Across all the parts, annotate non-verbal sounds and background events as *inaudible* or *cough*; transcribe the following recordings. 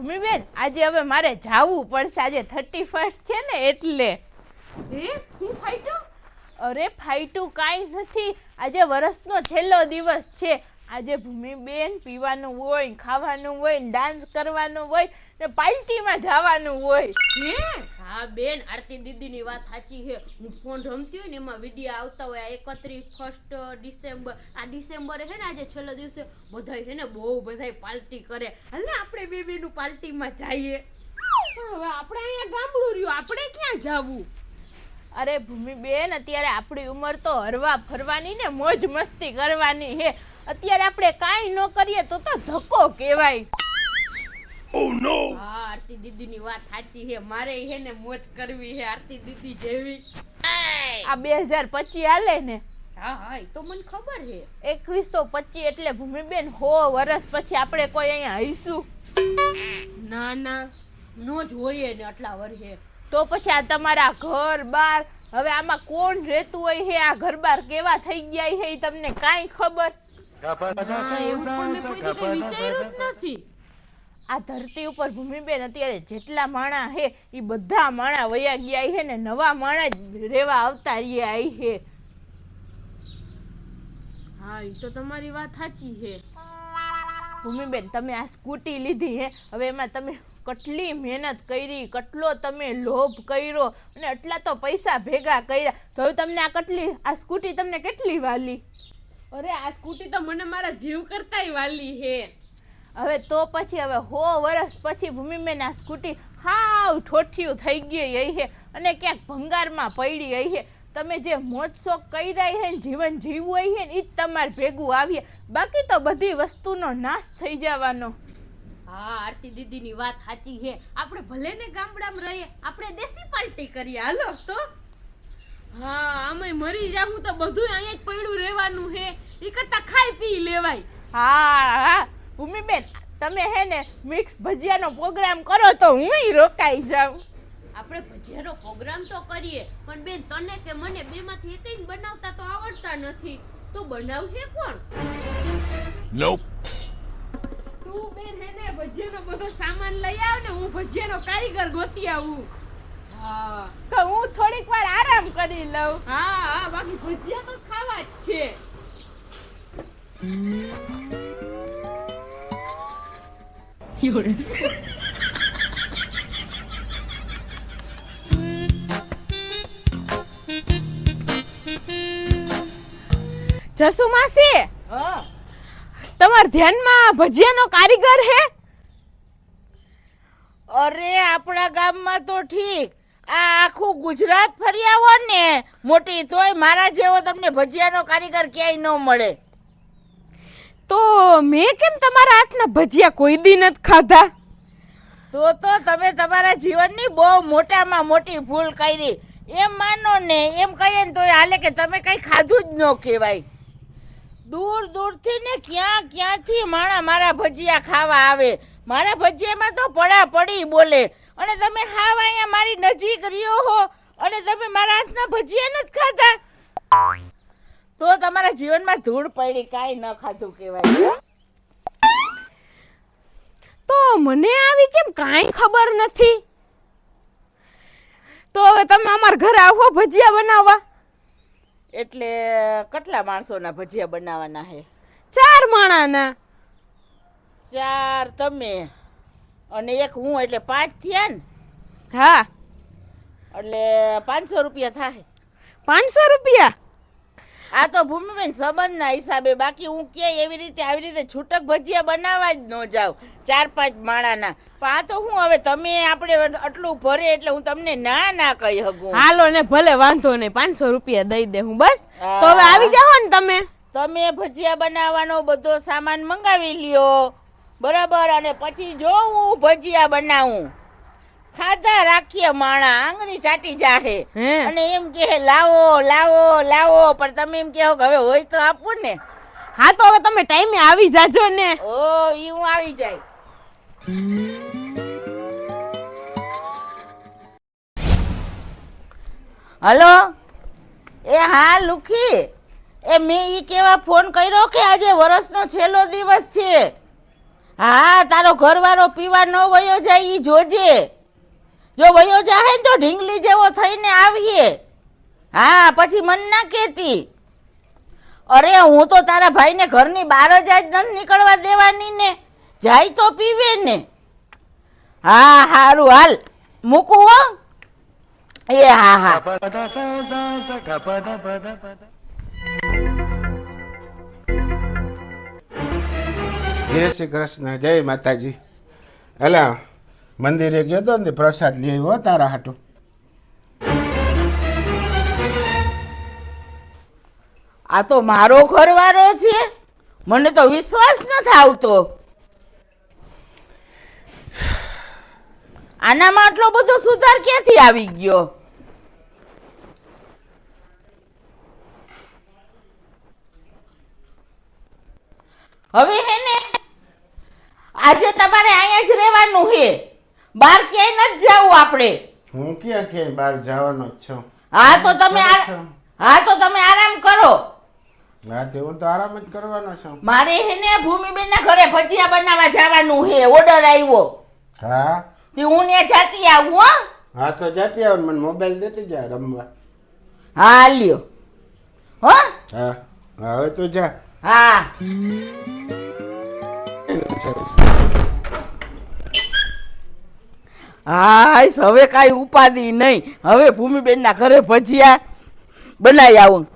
ભૂમિબેન આજે હવે મારે જાવું પડશે. આજે થર્ટી ફર્સ્ટ છે ને એટલે. હે? હું ફાઈટું અરે ફાઈટું કાંઈ નથી. આજે વરસનો છેલ્લો દિવસ છે. આજે ભૂમિબેન પીવાનું હોય ખાવાનું હોય ડાન્સ કરવાનું હોય ને પાર્ટીમાં જવાનું હોય. હે? હા બેન આરતી દીદીની વાત સાચી છે. હું ફોન રમતી હોય ને એમાં વીડિયો આવતા હોય. આ એકત્રીસ ફર્સ્ટ ડિસેમ્બર આ ડિસેમ્બરે છે ને આજે છેલ્લો દિવસે બધાય છે ને બહુ બધાય પાર્ટી કરે. હાલ આપણે બે બેનું પાર્ટીમાં જઈએ. પણ હવે આપણે અહીંયા ગામડું રહ્યું. આપણે ક્યાં જાવું? અરે ભૂમિબેન અત્યારે આપણી ઉંમર તો હરવા ફરવાની ને મોજ મસ્તી કરવાની હે અત્યારે આપણે કાંઈ ન કરીએ તો તો ધક્કો કહેવાય. હા આરતી દીદીની વાત સાચી છે. મારે છે ને મોજ કરવી છે આરતી દીદી જેવી. આ બે હજાર પચીસ હાલે ને? હા હા એ તો મને ખબર છે. એકવીસ તો પચીસ એટલે ભૂમિબેન હો વર્ષ પછી આપણે કોઈ અહીંયા હઈશું. ના ના નો જ હોય ને આટલા વર્ષે. તો પછી આ તમારા ઘર બાર હવે આમાં કોણ રહેતું હોય હે આ ઘર બાર કેવા થઈ ગયા હે એ તમને કાંઈ ખબર? એવું પણ મેં કોઈ વિચાર્યું જ નથી. આ ધરતી ઉપર ભૂમિબેન અત્યારે જેટલા માણા હે એ બધા માણા વયા ગયા હે ને નવા માણા જ રેવા આવતા રહ્યા હે. હા એ તો તમારી વાત સાચી છે ભૂમિબેન તમે આ સ્કૂટી લીધી હે. હવે એમાં તમે કેટલી મહેનત કરી કેટલો તમે લોભ કર્યો અને આટલા તો પૈસા ભેગા કર્યા. તો તમને આ કેટલી આ સ્કૂટી તમને કેટલી વાલી? અરે આ સ્કૂટી તો મને મારા જીવ કરતાય વાલી છે હવે તો પછી હવે હો વર્ષ પછી ભૂમિબેન આ સ્કૂટી હાવ ઠોઠિયું થઈ ગઈ હઈ હે. અને ક્યાંક ભંગારમાં પડી હઈ હે. તમે જે મોજ શોખ દાય હે જીવન જીવવું હોય હે ને ઈ જ તમારે ભેગું આવીએ. બાકી તો બધી વસ્તુનો નાશ થઈ જવાનો. હા આરતી દીદીની વાત સાચી છે આપણે ભલે ને ગામડામાં રહીએ આપણે દેશી પાર્ટી કરીએ. હાલો તો. હા આમાંય મરી જાવું તો બધું અહીંયા જ પડ્યું રહેવાનું છે એ કરતા ખાઈ પી લેવાય. હા હા. ભૂમિબેન તમે હે ને મિક્સ ભજીયાનો પ્રોગ્રામ કરો તો હું રોકાઈ જાઉં. આપણે ભજીયાનો પ્રોગ્રામ તો કરીએ પણ બેન તને કે મને બેમાંથી એકઈ બનાવતા તો આવડતા નથી. તો બનાવશે કોણ? નોપ તું બેન હે ને ભજીયાનો બધો સામાન લઈ આવ ને હું ભજીયાનો કારીગર ગોતી આવું. હા. તો હું થોડીક વાર આરામ કરી લઉં. હા હા બાકી ભજીયા તો ખાવા જ છે. જસુ માસી તમાર ધ્યાનમાં ભજીયાનો કારીગર હે? અરે, આપણા ગામમાં તો ઠીક. આ આખું ગુજરાત ફરી આવો ને. મોટી તોય મારા જેવો તમને ભજીયાનો કારીગર ક્યાંય ન મળે. તો મેં કેમ તમારા હાથના ભજીયા કોઈ દી નથી ખાધા? તો તો તમે તમારા જીવનની બહુ મોટામાં મોટી ભૂલ કરી. એમ માનો ને, એમ કહીએ ને તો હાલે કે તમે કઈ ખાધું જ ન કહેવાય. દૂર દૂરથી ને ક્યાં ક્યાંથી માણા મારા ભજીયા ખાવા આવે? મારા ભજીયામાં તો પડા પડી બોલે. અને તમે હાવ અહીંયા મારી નજીક રહ્યો હો અને તમે મારા હાથના ભજીયા નથી ખાધા? તો તમારા જીવનમાં ધૂળ પડી કાંઈ ન ખાધું કહેવાય. તો મને આવી કેમ કાંઈ ખબર નથી? તો હવે તમે અમારા ઘરે આવો ભજીયા બનાવવા. એટલે કેટલા માણસોના ભજીયા બનાવવાના છે ચાર માણાના. ચાર તમે અને એક હું એટલે પાંચ થયા ને? હા. એટલે પાંચસો રૂપિયા થાય પાંચસો રૂપિયા? આ તો ભૂમિબેન સંબંધના હિસાબે બાકી હું કે એવી રીતે આવી રીતે છૂટક ભજીયા બનાવવા જ ન જાઉં. ચાર પાંચ માળાના. પણ આ તો હું હવે તમે આપણે આટલું ભરે એટલે હું તમને ના ના કહી શકું. હાલો ને ભલે વાંધો નહીં પાંચસો રૂપિયા દઈ દે હું બસ. તો હવે આવી જાઓ ને તમે. તમે ભજીયા બનાવવાનો બધો સામાન મંગાવી લ્યો. બરાબર અને પછી જો હું ભજીયા બનાવું. ખાધા રાખીએ માણા આંગળી ચાટી જાહે. અને એમ કે લાવો લાવો લાવો. પણ તમે એમ કહો કે હવે હોય તો આપો ને. હા તો હવે તમે ટાઈમે આવી જાજો ને. ઓ ઈ હું આવી જાય. હલો? એ હા લુખી. એ મેં ઈ કેવા ફોન કર્યો કે આજે વરસનો છેલ્લો દિવસ છે? હા તારો ઘરવાળો પીવા ન વયો જાય ઈ જોજે. જો વયો જાય ને તો ઢીંગલી જેવો થઈને આવીએ. હા, પછી મન ના કહેતી અરે, હું તો તારા ભાઈને ઘરની બહાર જ આજ નથી નીકળવા દેવાની ને. જાય તો પીવે ને. હા, હારું, હાલ. મૂકું હો. એ, હા હા. જય શ્રી કૃષ્ણ, જય માતાજી. અલા મંદિરે ગયો તો ને પ્રસાદ લઈ આવ્યો તારા હાટો. આ તો મારો ઘરવાળો છે. મને તો વિશ્વાસ નથી આવતો. આનામાં આટલો બધો સુધાર ક્યાંથી આવી ગયો? હવે હે ને, આજે તમારે અહીંયા જ રહેવાનું છે બહાર ક્યાંય નથી જવું આપણે. હું ક્યાં ક્યાંય બહાર જવાનો જ છું? હા તો તમે આ- હા તો તમે આરામ કરો. હા તે હું તો આરામ જ કરવાનો છું. મારે હે ને ભૂમિબેન ના ઘરે ભજીયા બનાવવા જવાનું હે ઓર્ડર આવ્યો હા? તે હું ને જાતી આવું હો. હા તો જતી આવ મને મોબાઈલ દેતી જા રમવા. હા લ્યો. હા. હા હવે તો જા. હા. હાઈસ હવે કાંઈ ઉપાધિ નહીં. હવે ભૂમિબેનના ઘરે ભજીયા બનાવી આવું.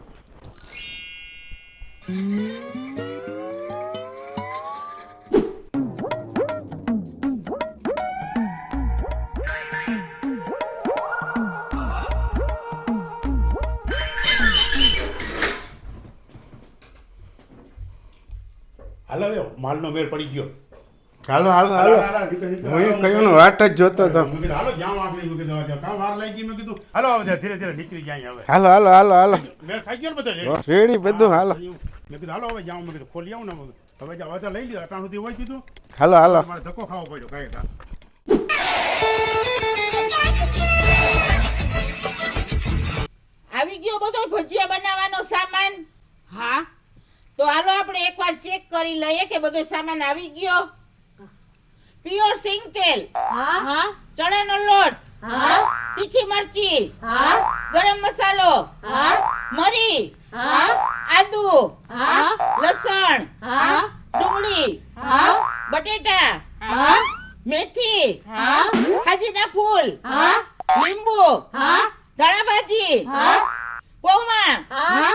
હાલો હવે માલનો મેળ પડી ગયો. હાલો હાલો હાલો હું કયું વાટ જ જોતો હતો. હાલો જામ આખરી મૂકી કીધું હવે કામ વાર લઈ ગઈ મેં કીધું? હાલો હવે ધીરે ધીરે નીકળી જાય હવે. હાલો હાલો હાલો હાલો. મેં ખાઈ ગયો બધો રેડી? બધું હાલો. મેં કીધું હાલો હવે જાઉં મેં કીધું ખોલી આવું ને હવે. હવે જા- હવે લઈ લીધું અટાણ સુધી હોય કીધું. હાલો હાલો. મારે ધક્કો ખાવો પડ્યો કઈ કા આવી ગયો બધો ભજીયા બનાવવાનો સામાન? હા. તો હાલો આપણે એકવાર ચેક કરી લઈએ કે બધો સામાન આવી ગયો? પ્યોર સિંગ તેલ હા હા ચણાનો લોટ હા તીખી મરચી હા ગરમ મસાલો હા મરી હા આદુ હા લસણ હા ડુંગળી હા બટેટા હા મેથી હા હાજીના ફૂલ હા લીંબુ હા ધાણા ભાજી હા પૌવા હા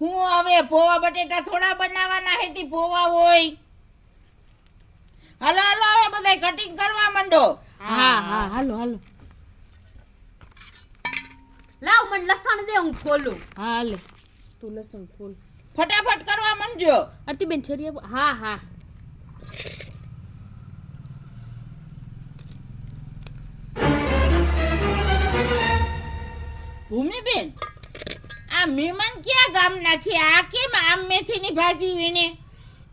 હું હવે પોવા બટેટા થોડા બનાવવાના હેતી પોવા હોય હાલો હાલો હવે બધા કટિંગ કરવા માંડો. હા હા હાલો હાલો. લાવ મને લસણ દે હું ખોલું. હા હાલે. તું લસણ ખોલ. ફટાફટ કરવા માંડજો. આરતીબેન છરિયા હા હા. ભૂમિબેન આ મહેમાન ક્યાં ગામના છે? આ કેમ આમ મેથીની ભાજી વીણે?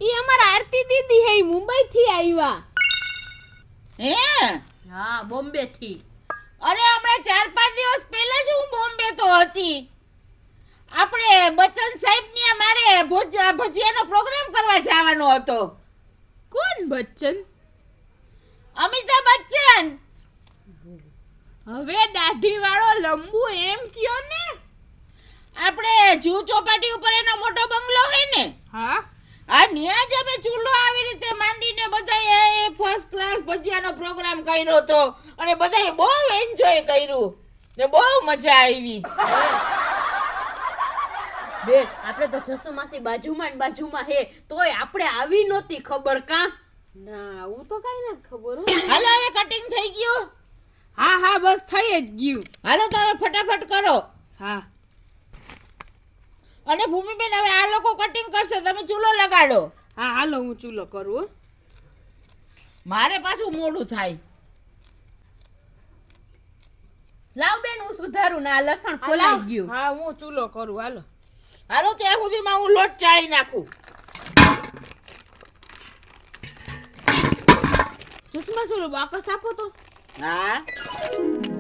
ઈ અમારા આરતી દીદી હે મુંબઈ થી આવ્યા હે? હા બોમ્બે થી અરે હમણાં ચાર પાંચ દિવસ પહેલા જ હું બોમ્બે તો હતી. આપણે બચ્ચન સાહેબની અમારે ભુજ- ભજીયાનો પ્રોગ્રામ કરવા જવાનો હતો. કોણ બચ્ચન? અમિતાભ બચ્ચન. હવે દાઢી વાળો લંબુ એમ કયો ને? આપણે જૂ ચોપાટી ઉપર એનો મોટો બંગલો હોય ને? હા. આ ન્યા જ અમે ચૂલો આવી રીતે માંડીને બધાએ ફર્સ્ટ ક્લાસ ભજીયાનો પ્રોગ્રામ કર્યો હતો. અને બધાએ બહુ એન્જોય કર્યું. ને બહુ મજા આવી. બેન આપણે તો જસુ માસી બાજુમાં ને બાજુમાં હે તોય આપણે આવી નહોતી ખબર કા? ના હું તો કઈ ના ખબર. હાલો હવે કટિંગ થઈ ગયું? હા હા બસ થઈ જ ગયું. હાલો તો હવે ફટાફટ કરો. હા. અને ભૂમિબેન હવે આ લોકો કટિંગ કરશે તમે ચૂલો લગાડો. હા હાલો હું ચૂલો કરું મારે પાછું મોડું થાય. લાવ બેન હું સુધારું ને આ લસણ. ફોલાઈ ગયું. હા હું ચૂલો કરું હાલો. હાલો ત્યાં સુધીમાં હું લોટ ચાળી નાખું. સુષ્મા શું બાકસ આપો તો. હા.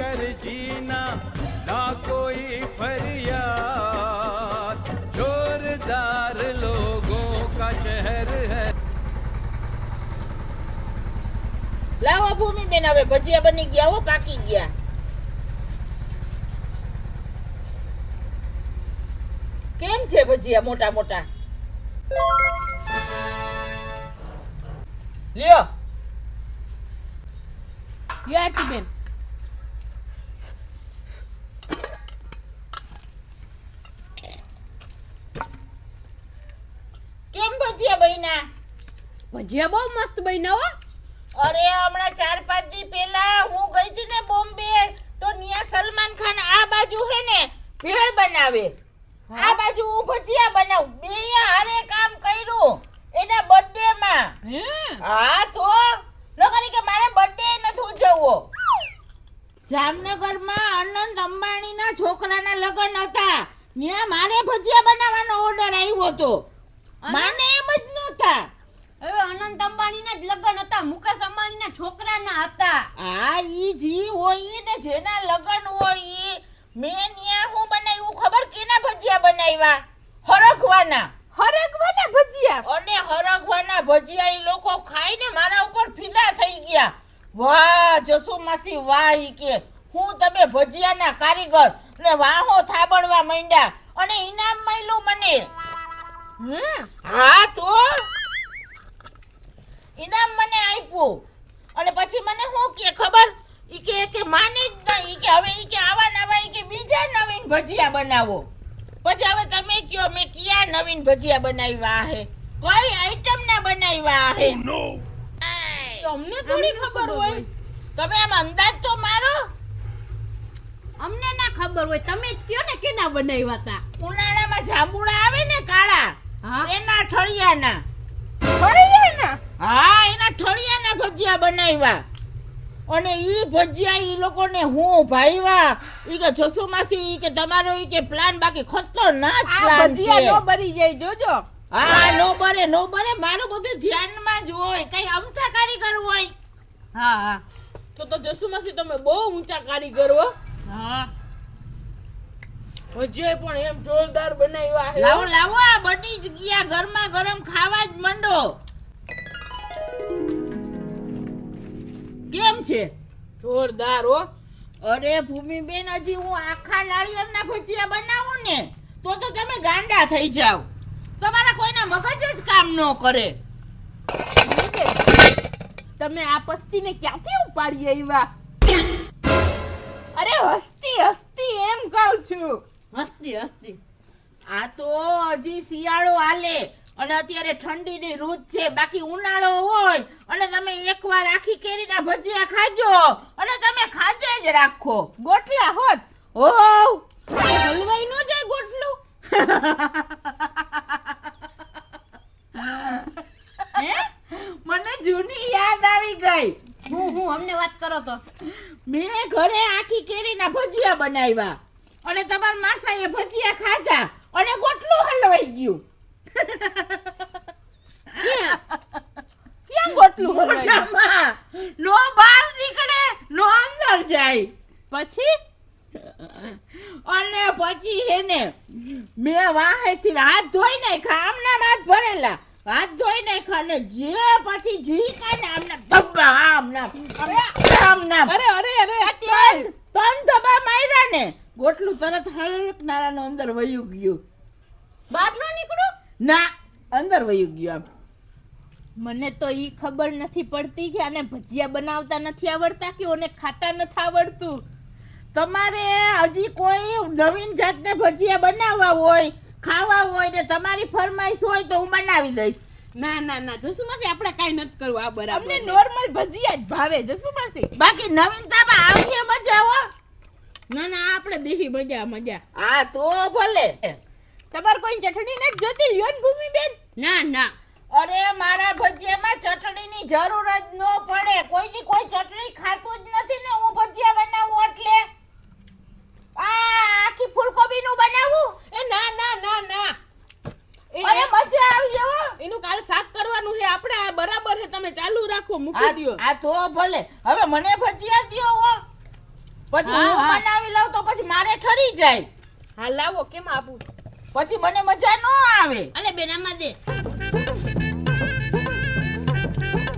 कर जीना ना कोई फरियाद जोरदार लोगों का शहर है લાવો ભૂમિબેન હવે ભજીયા બની ગયા હો પાકી ગયા કેમ છે ભજીયા મોટા મોટા લ્યો યાટીબેન કેમ ભજીયા બહુ મસ્ત બન્યા હો. અરે હમણાં ચાર પાંચ દી પહેલા હું ગઈ હતી ને બોમ્બે તો ન્યા સલમાન ખાન આ બાજુ હે ને ભેળ બનાવે. આ બાજુ હું ભજીયા બનાવું. બે હારે કામ કર્યું એના બર્થડે માં હા તો? નકરી કે મારે બર્થડે નથી ઉજવવો. જામનગરમાં અનંત અંબાણીના છોકરાના લગ્ન હતા. ત્યાં મારે ભજીયા બનાવવાનો ઓર્ડર આવ્યો હતો. માને એમ જ નહોતા. હવે અનંત અંબાણીના જ લગ્ન હતા મુકેશ અંબાણીના છોકરાના હતા. આ ઈ જી હોય ને જેના લગ્ન હોય ઈ મેં ન્યા હું બનાવ્યું? ખબર કેના ભજીયા બનાવ્યા? હરખવાના હરગવાના ભજીયા? અને હરખવાના ભજીયા ઈ લોકો ખાઈને મારા ઉપર ફિદા થઈ ગયા. વાહ જસુ માસી વાહ ઈ કે. હું તમે ભજીયાના કારીગર ને વાહો થાબડવા માંડ્યા. અને ઇનામ મળ્યું મને. હા તો? ઇનામ મને આપ્યું. અને પછી મને શું કે ખબર? ઈ કે કે માની જ નહીં. ઈ કે હવે ઈ કે આવા નવા ઈ કે બીજા નવીન ભજીયા બનાવો. પછી હવે તમે કયો મેં કયા નવીન ભજીયા બનાવ્યા હે? કઈ આઈટમ ના બનાવ્યા હે? અમને થોડી ખબર હોય. તમે આમ અંદાજ તો મારો. અમને ના ખબર હોય. તમે જ કયો ને કેના બનાવ્યા હતા ઉનાળામાં જાંબુડા આવે ને કાળા એના ઠળિયાના. ફરિયાના હા એના ઠળિયાના ભજીયા બનાવ્યા. અને એ ભજીયા એ લોકોને હું ભાઈવા ઈ કે જસુ માસી ઈ કે તમારો ઈ કે પ્લાન બાકી. ખતરનાક પ્લાન છે ભજીયા નો બરી જાય જોજો. હા નો બરે નો બરે મારું બધું ધ્યાનમાં જ હોય. કઈ અમથા કારીગર હોય. હા હા. તો તો જસુમાંથી તમે બહુ ઊંચા કારીગર હો. હા. ભજીયા પણ એમ જોરદાર બનાવ્યા લાવો લાવો આ બની જ ગયા. ગરમા ગરમ ખાવા જ મંડો. કેમ છે? જોરદાર હો. અરે ભૂમિબેન હજી હું આખા નાળિયેરના ભજીયા બનાવું ને તો તો તમે ગાંડા થઈ જાવ તમારા કોઈના મગજ જ કામ ન કરે. તમે આ પસ્તીને ક્યાંથી ઉપાડી આવ્યા? અરે હસ્તી હસ્તી એમ કહું છું. હસ્તી હસ્તી. આ તો હજી શિયાળો હાલે. અને અત્યારે ઠંડીની ઋત છે બાકી ઉનાળો હોય અને તમે એકવાર આખી કેરીના ભજીયા ખાજો અને તમે ખાજે જ રાખો. ગોટલા હોત. ઓ હલવાઈ ન જાય ગોટલું. *laughs* મને જૂની યાદ આવી ગઈ. હું હું અમને વાત કરો તો. મેં ઘરે આખી કેરીના ભજીયા બનાવ્યા અને તમારા માસાએ ભજીયા ખાધા અને ગોટલું હલવાઈ ગયું. ક્યાં? ગોટલું? મોઢામાં નો બહાર નીકળે નો અંદર જાય. પછી? અને પછી એને મેં વાહેથી હાથ ધોઈ નાખ્યા આમના હાથ ભરેલા. હાથ ધોઈ નાખ્યા અને જે પછી જી કાને આમના ધબ્બા આમના આમના અરે અરે અરે! ત્રણ ત્રણ ધબ્બા માર્યા ને ગોટલું તરત હળકનારાનો અંદર વયું ગયું. બહાર ન નીકળું. ના અંદર વયું ગયું આમ. મને તો એ ખબર નથી પડતી કે આને ભજીયા બનાવતા નથી આવડતા કે ઓને ખાતા નથી આવડતું? તમારે હજી કોઈ નવીન જાતને ભજીયા બનાવવા હોય ખાવા હોય ને તમારી ફરમાઈશ હોય તો હું બનાવી દઈશ. ના ના ના જસુમાસી આપણે કાઈ નથી કરવું આ બરાબર અમને નોર્મલ ભજીયા જ ભાવે જસુમાસી. બાકી નવીનતામાં આવીએ મજા હો. ના ના આપણે દેહી મજા મજા. હા તો ભલે. તમારે કોઈ ચટણી નથી જોતી લ્યો ને ભૂમિબેન? ના ના. અરે મારા ભજીયામાં ચટણીની જરૂર જ ન પડે. કોઈની કોઈ ચટણી ખાતું જ નથી ને હું ભજીયા બનાવું એટલે. આ આખી ફૂલકોબીનું બનાવું? એ ના ના ના ના. એ- અરે મજા આવી હો. એનું કાલ શાક કરવાનું છે. આપણે આ બરાબર છે. તમે ચાલુ રાખો મૂકી આ આ તો ભલે. હવે મને ભજીયા દિયો હો. પછી હા. બનાવી લઉં તો પછી મારે ઠરી જાય. હા લાવો કેમ આપું? પછી મને મજા ન આવે. અલે બેન આમાં દે.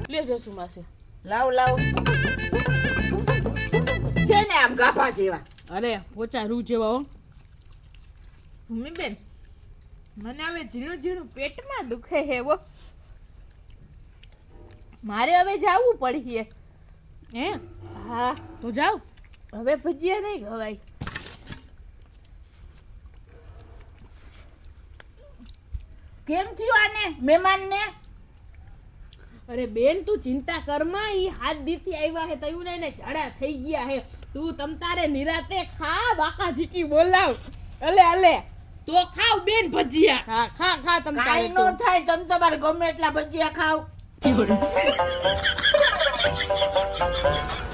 લે જસુ માસી. લાવ લાવ. છે ને આમ ગાભા જેવા. અરે પોચા રૂ જેવા હો. ભૂમિબેન મને હવે ઝીણું ઝીણું પેટમાં દુખે હે વો મારે હવે જાવું પડીએ હે? હા તો જાવ હવે ભજીયા નહીં ખવાય. કેમ થયું આને મહેમાનને? અરે બેન તું ચિંતા કરમાં ઈ હાથ દીથી આવ્યા હે તયું ને જાડા ઝાડા થઈ ગયા હે. તું તમ તારે નિરાતે ખા બાકા જીકી બોલાવ. અલે અલે. તો ખાવ બેન ભજીયા. હા ખા ખા તમ તારે કાંઈ નો થાય તમ તમારે ગમે એટલા ભજીયા ખાવ. *laughs* *laughs*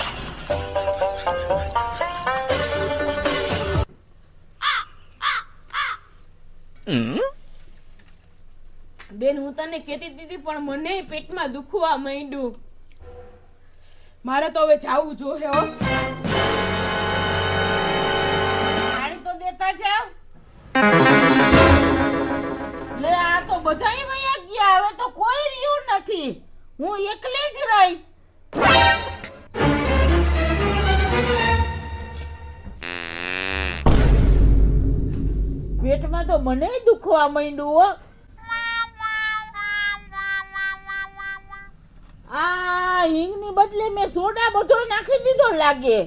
બેન, હું તને કહેતી દીધી પણ મને પેટમાં દુખવા માંડ્યું. મારે તો હવે જાવું જોહે હો. પાણી તો દેતા જાવ લે, આ તો બધાય વયા ગયા, હવે તો કોઈ રહ્યું નથી. હું એકલી જ રહી. પેટમાં તો મને દુખવા માંડ્યું, હો. આ હિંગની બદલે મેં સોડા બધો નાખી દીધો લાગે.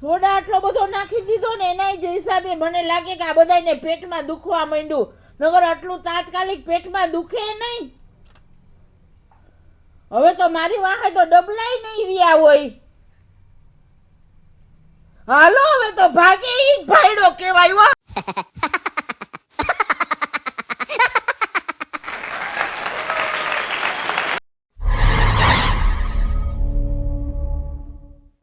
સોડા આટલો બધો નાખી દીધો ને એના જ હિસાબે મને લાગે કે આ બધાને પેટમાં દુખવા માંડ્યું. નગર આટલું તાત્કાલિક પેટમાં દુખે નહીં. હવે તો મારી વાહે તો ડબલાય નહીં રહ્યા હોય. હાલો, હવે તો ભાગે ઈ ભાઈડો કેવાય *laughs*